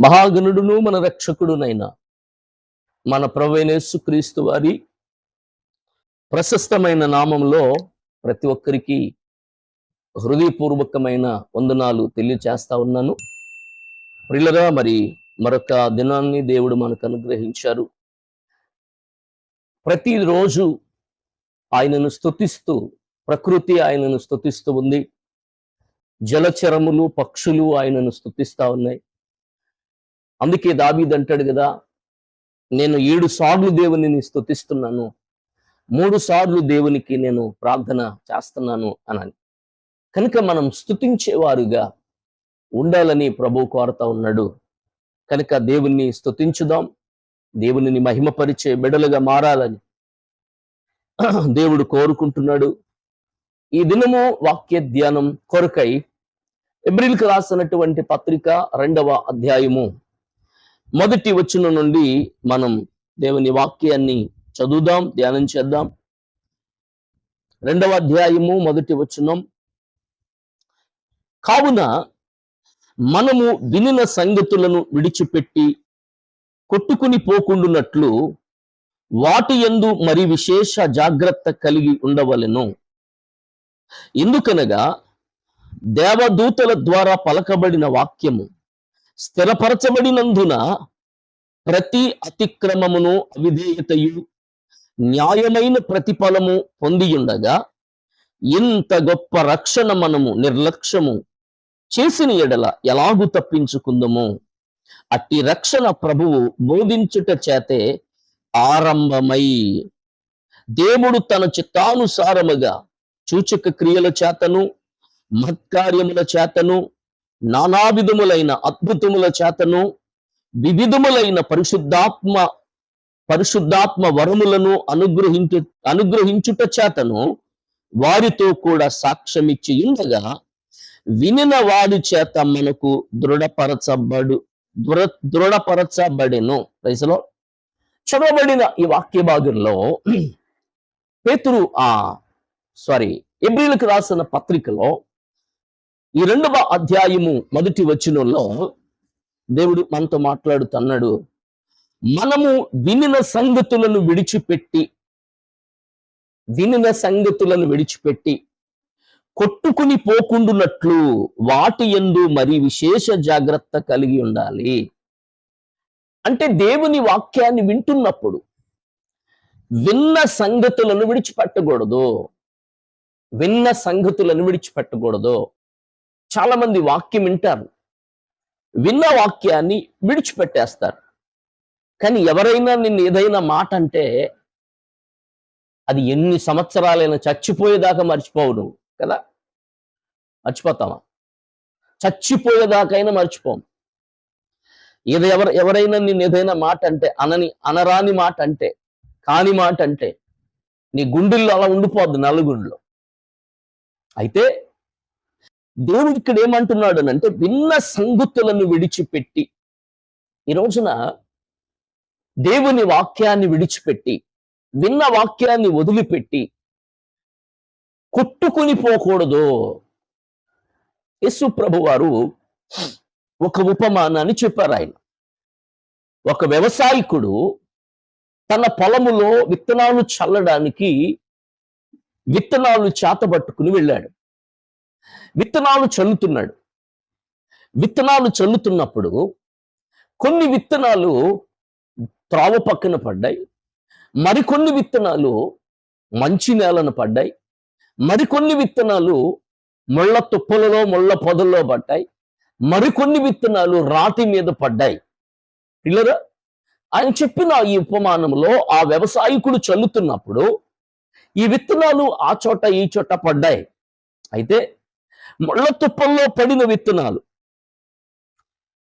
మహాగణుడును మన రక్షకుడునైన మన ప్రవేణేసు క్రీస్తు వారి ప్రశస్తమైన నామంలో ప్రతి ఒక్కరికి హృదయపూర్వకమైన వందనాలు తెలియచేస్తా ఉన్నాను. ప్రిల్లగా మరి మరొక దినాన్ని దేవుడు మనకు అనుగ్రహించారు. ప్రతిరోజు ఆయనను స్తుతిస్తూ ప్రకృతి ఆయనను స్తుతిస్తూ ఉంది. జలచరములు పక్షులు ఆయనను స్తుతిస్తా ఉన్నాయి. అందుకే దాబీద్ అంటాడు కదా నేను ఏడు సార్లు దేవుని స్తుతిస్తున్నాను మూడు సార్లు దేవునికి నేను ప్రార్థన చేస్తున్నాను అనని కనుక మనం స్తుతించేవారుగా ఉండాలని ప్రభు కోరుతా ఉన్నాడు. కనుక దేవుణ్ణి స్థుతించుదాం దేవుని మహిమపరిచే బిడలుగా మారాలని దేవుడు కోరుకుంటున్నాడు. ఈ దినము వాక్య ధ్యానం కొరకై ఎబ్రిల్కి రాసినటువంటి పత్రిక రెండవ అధ్యాయము మొదటి వచనం నుండి మనం దేవుని వాక్యాన్ని చదువుదాం ధ్యానం చేద్దాం. రెండవ అధ్యాయము మొదటి వచనం. కావున మనము వినిన సంగతులను విడిచిపెట్టి కొట్టుకుని పోకుండునట్లు వాటి యందు మరి విశేష జాగ్రత్త కలిగి ఉండవలెను. ఎందుకనగా దేవదూతల ద్వారా పలకబడిన వాక్యము స్థిరపరచబడినందున ప్రతి అతిక్రమమును అవిధేయతయు న్యాయమైన ప్రతిఫలము పొందియుండగా ఇంత గొప్ప రక్షణ మనము నిర్లక్ష్యము చేసిన ఎడల ఎలాగు తప్పించుకుందము? అట్టి రక్షణ ప్రభువు బోధించుట చేతే ఆరంభమై దేవుడు తన చిత్తానుసారముగా సూచక క్రియల చేతను మత్కార్యముల చేతను నానా విధములైన అద్భుతముల చేతను వివిధములైన పరిశుద్ధాత్మ పరిశుద్ధాత్మ వరములను అనుగ్రహించు అనుగ్రహించుట చేతను వారితో కూడా సాక్ష్యమిచ్చి ఉండగా వినిన వారి చేత మనకు దృఢపరచబడు దృఢ దృఢపరచబడెను. వయసులో చదవబడిన ఈ వాక్య భాగంలో పేతురు ఆ సారీ ఎబ్రిల్కి రాసిన పత్రికలో ఈ రెండవ అధ్యాయము మొదటి వచనంలో దేవుడు మనతో మాట్లాడుతున్నాడు. మనము వినిన సంగతులను విడిచిపెట్టి వినిన సంగతులను విడిచిపెట్టి కొట్టుకుని పోకుండునట్లు వాటి ఎందు మరి విశేష జాగ్రత్త కలిగి ఉండాలి. అంటే దేవుని వాక్యాన్ని వింటున్నప్పుడు విన్న సంగతులను విడిచిపెట్టకూడదు. విన్న సంగతులను విడిచిపెట్టకూడదు. చాలా మంది వాక్యం వింటారు. విన్న వాక్యాన్ని విడిచిపెట్టేస్తారు. కానీ ఎవరైనా నిన్ను ఏదైనా మాట అంటే అది ఎన్ని సంవత్సరాలైనా చచ్చిపోయేదాకా మర్చిపోవు నువ్వు కదా? మర్చిపోతావా? చచ్చిపోయేదాకైనా మర్చిపోం ఏదో ఎవరు ఎవరైనా నిన్ను ఏదైనా మాట అంటే అనని అనరాని మాట అంటే కాని మాట అంటే నీ గుండెల్లో అలా ఉండిపోద్ది నలుగుండ్లో అయితే దేవుడు ఇక్కడ ఏమంటున్నాడు అని అంటే విన్న సంగతులను విడిచిపెట్టి. ఈ రోజున దేవుని వాక్యాన్ని విడిచిపెట్టి విన్న వాక్యాన్ని వదిలిపెట్టి కొట్టుకుని పోకూడదు. యేసు ప్రభు వారు ఒక ఉపమానాన్ని చెప్పారు ఆయన. ఒక వ్యవసాయకుడు తన పొలములో విత్తనాలు చల్లడానికి విత్తనాలు చేతబట్టుకుని వెళ్ళాడు. విత్తనాలు చల్లుతున్నాడు. విత్తనాలు చల్లుతున్నప్పుడు కొన్ని విత్తనాలు త్రావ పక్కన పడ్డాయి. మరికొన్ని విత్తనాలు మంచి నేలను పడ్డాయి. మరికొన్ని విత్తనాలు ముళ్ళ తుప్పలలో ముళ్ళ పొదల్లో పడ్డాయి. మరికొన్ని విత్తనాలు రాతి మీద పడ్డాయి. పిల్లరా ఆయన చెప్పిన ఈ ఉపమానంలో ఆ వ్యవసాయకుడు చల్లుతున్నప్పుడు ఈ విత్తనాలు ఆ చోట ఈ చోట పడ్డాయి. అయితే ముళ్ళ తుప్పల్లో పడిన విత్తనాలు.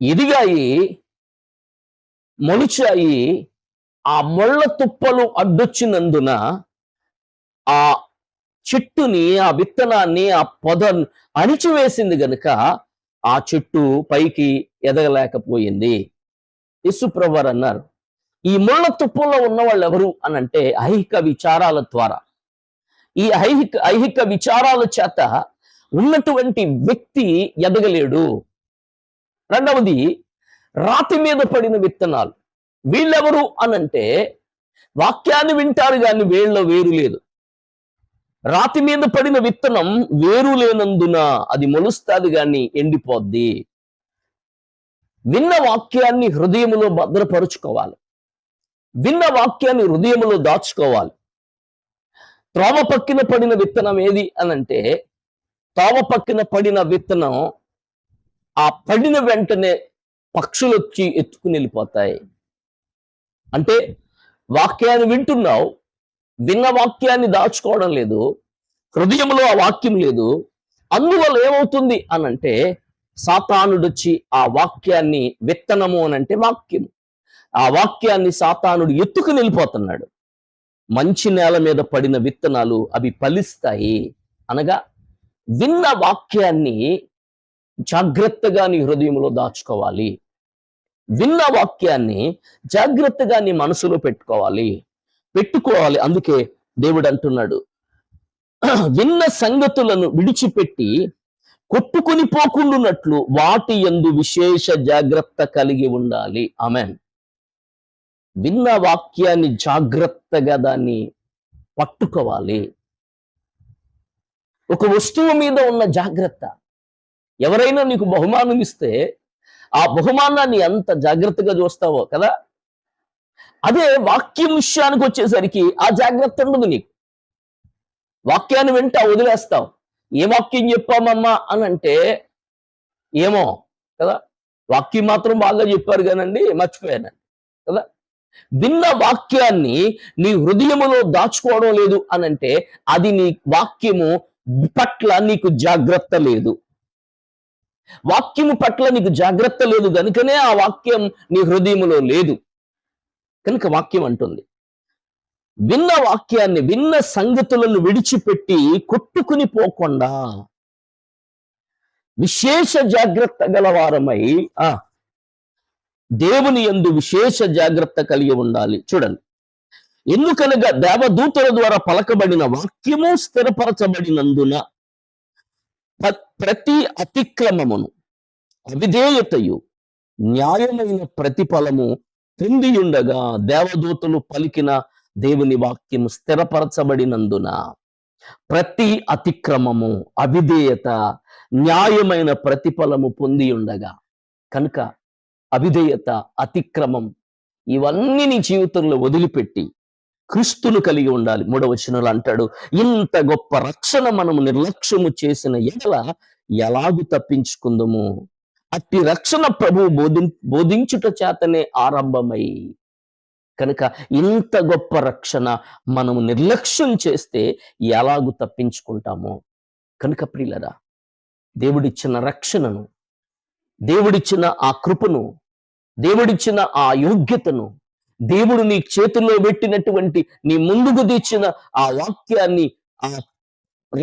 ఎదిగాయి మొలిచాయి ఆ ముళ్ళ తుప్పలు అడ్డొచ్చినందున ఆ చెట్టుని ఆ విత్తనాన్ని ఆ పొద అణిచివేసింది గనుక ఆ చెట్టు పైకి ఎదగలేకపోయింది. యశుప్రవర్ అన్నారు ఈ ముళ్ళ తుప్పల్లో ఉన్న వాళ్ళు ఎవరు అని అంటే ఐహిక విచారాల ద్వారా. ఈ ఐహిక ఐహిక విచారాల చేత ఉన్నటువంటి వ్యక్తి ఎదగలేడు. రెండవది రాతి మీద పడిన విత్తనాలు. వీళ్ళెవరు అనంటే వాక్యాన్ని వింటారు కానీ వీళ్ళ వేరు లేదు. రాతి మీద పడిన విత్తనం వేరు లేనందున అది మొలుస్తాది కానీ ఎండిపోద్ది. విన్న వాక్యాన్ని హృదయములో భద్రపరుచుకోవాలి. విన్న వాక్యాన్ని హృదయములో దాచుకోవాలి. త్రోమ పక్కిన పడిన విత్తనం ఏది అనంటే త్రోవ పక్కన పడిన విత్తనం ఆ పడిన వెంటనే పక్షులు వచ్చి ఎత్తుకుని వెళ్ళిపోతాయి. అంటే వాక్యాన్ని వింటున్నావు విన్న వాక్యాన్ని దాచుకోవడం లేదు హృదయంలో ఆ వాక్యం లేదు అందువల్ల ఏమవుతుంది అనంటే సాతానుడొచ్చి ఆ వాక్యాన్ని విత్తనము అనంటే వాక్యం. ఆ వాక్యాన్ని సాతానుడు ఎత్తుకుని వెళ్ళిపోతున్నాడు. మంచి నేల మీద పడిన విత్తనాలు అవి ఫలిస్తాయి అనగా విన్న వాక్యాన్ని జాగ్రత్తగా నీ హృదయంలో దాచుకోవాలి. విన్న వాక్యాన్ని జాగ్రత్తగా నీ మనసులో పెట్టుకోవాలి. పెట్టుకోవాలి. అందుకే దేవుడు అంటున్నాడు. విన్న సంగతులను విడిచిపెట్టి కొట్టుకుని పోకుండునట్లు వాటి ఎందు విశేష జాగ్రత్త కలిగి ఉండాలి. ఆమెన్. విన్న వాక్యాన్ని జాగ్రత్తగా దాన్ని పట్టుకోవాలి. ఒక వస్తువు మీద ఉన్న జాగ్రత్త. ఎవరైనా నీకు బహుమానం ఇస్తే ఆ బహుమానాన్ని ఎంత జాగ్రత్తగా చూస్తావో కదా? అదే వాక్యం విషయానికి వచ్చేసరికి ఆ జాగ్రత్త ఉండదు నీకు. వాక్యాన్ని వెంట వదిలేస్తావు. ఏ వాక్యం చెప్పామమ్మా అని అంటే ఏమో కదా? వాక్యం మాత్రం బాగా చెప్పారు కానండి మర్చిపోయానండి కదా? విన్న వాక్యాన్ని నీ హృదయములో దాచుకోవడం లేదు అనంటే అది నీ వాక్యము పట్ల నీకు జాగ్రత్త లేదు. వాక్యము పట్ల నీకు జాగ్రత్త లేదు కనుకనే ఆ వాక్యం నీ హృదయములో లేదు. కనుక వాక్యం అంటుంది. విన్న వాక్యాన్ని విన్న సంగతులను విడిచిపెట్టి కొట్టుకుని పోకుండా విశేష జాగ్రత్త గలవారమై ఆ దేవుని యందు విశేష జాగ్రత్త కలిగి ఉండాలి. చూడండి. ఎందుకనగా దేవదూతల ద్వారా పలకబడిన వాక్యము స్థిరపరచబడినందున ప్రతి అతిక్రమమును అవిధేయతయు న్యాయమైన ప్రతిఫలము పొందియుండగా దేవదూతలు పలికిన దేవుని వాక్యం స్థిరపరచబడినందున ప్రతి అతిక్రమము అవిధేయత న్యాయమైన ప్రతిఫలము పొంది ఉండగా కనుక అవిధేయత అతిక్రమం ఇవన్నీ నీ జీవితంలో వదిలిపెట్టి క్రీస్తును కలిగి ఉండాలి. మూడవ అంటాడు ఇంత గొప్ప రక్షణ మనము నిర్లక్ష్యము చేసిన ఎడల ఎలాగు తప్పించుకుందము? అట్టి రక్షణ ప్రభు బోధి బోధించుట చేతనే ఆరంభమై. కనుక ఇంత గొప్ప రక్షణ మనము నిర్లక్ష్యం చేస్తే ఎలాగు తప్పించుకుంటామో? కనుక ప్రియులరా దేవుడిచ్చిన రక్షణను దేవుడిచ్చిన ఆ కృపను దేవుడిచ్చిన ఆ యోగ్యతను దేవుడు నీ చేతుల్లో పెట్టినటువంటి నీ ముందుకు తెచ్చిన ఆ వాక్యాన్ని ఆ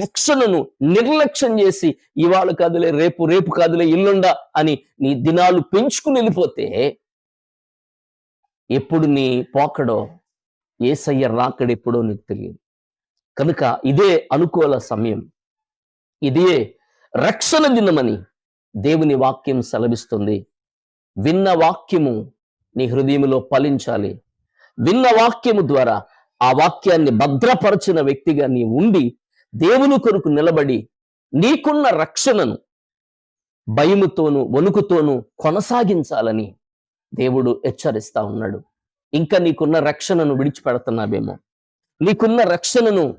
రక్షణను నిర్లక్ష్యం చేసి ఇవాళ కాదులే రేపు రేపు కాదులే ఇల్లుండా అని నీ దినాలు పెంచుకుని వెళ్ళిపోతే ఎప్పుడు నీ పోకడో ఏసయ్య రాకడ ఎప్పుడో నీకు తెలియదు. కనుక ఇదే అనుకూల సమయం. ఇదే రక్షణ దినమని దేవుని వాక్యం సెలవిస్తుంది. విన్న వాక్యము నీ హృదయములో ఫలించాలి. విన్న వాక్యము ద్వారా ఆ వాక్యాన్ని భద్రపరచిన వ్యక్తిగా నీ ఉండి దేవుని కొరకు నిలబడి నీకున్న రక్షణను భయముతోను వణుకుతోనూ కొనసాగించాలని దేవుడు హెచ్చరిస్తా ఉన్నాడు. ఇంకా నీకున్న రక్షణను విడిచిపెడుతున్నావేమో. నీకున్న రక్షణను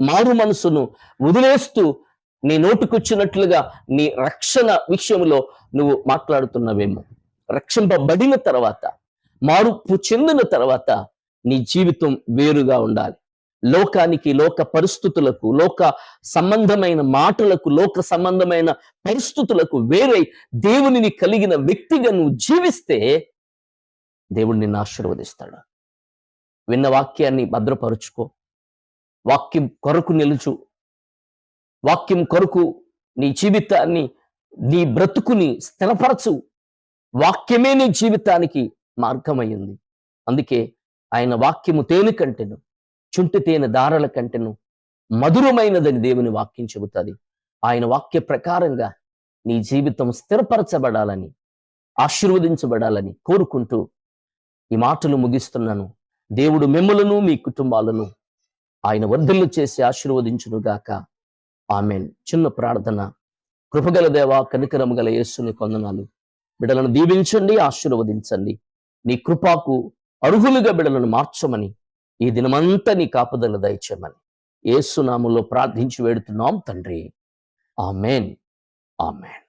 మారు మనసును వదిలేస్తూ నీ నోటుకొచ్చినట్లుగా నీ రక్షణ విషయంలో నువ్వు మాట్లాడుతున్నావేమో. రక్షింపబడిన తర్వాత మార్పు చెందిన తర్వాత నీ జీవితం వేరుగా ఉండాలి. లోకానికి లోక పరిస్థితులకు లోక సంబంధమైన మాటలకు లోక సంబంధమైన పరిస్థితులకు వేరై దేవునిని కలిగిన వ్యక్తిగా నువ్వు జీవిస్తే దేవుడు నిన్ను ఆశీర్వదిస్తాడు. విన్న వాక్యాన్ని భద్రపరుచుకో. వాక్యం కొరకు నిలుచు. వాక్యం కొరకు నీ జీవితాన్ని నీ బ్రతుకుని స్థిరపరచు. వాక్యమే నీ జీవితానికి మార్గమయ్యింది. అందుకే ఆయన వాక్యము తేనె కంటెను చుంటి తేనె దారల కంటెను మధురమైనదని దేవుని వాక్యం చెబుతుంది. ఆయన వాక్య ప్రకారంగా నీ జీవితం స్థిరపరచబడాలని ఆశీర్వదించబడాలని కోరుకుంటూ ఈ మాటలు ముగిస్తున్నాను. దేవుడు మిమ్మలను మీ కుటుంబాలను ఆయన వర్ధలు చేసి ఆశీర్వదించును గాక. ఆమెన్. చిన్న ప్రార్థన. కృపగల దేవ కనికరము గల యేసుని కొందనాలు. బిడలను దీవించండి ఆశీర్వదించండి. నీ కృపాకు అర్హులుగా బిడలను మార్చమని ఈ దినమంతా నీ కాపుదల దయచేయమని ఏసునాములో ప్రార్థించి వేడుతున్నాం తండ్రి. ఆమెన్. ఆమెన్.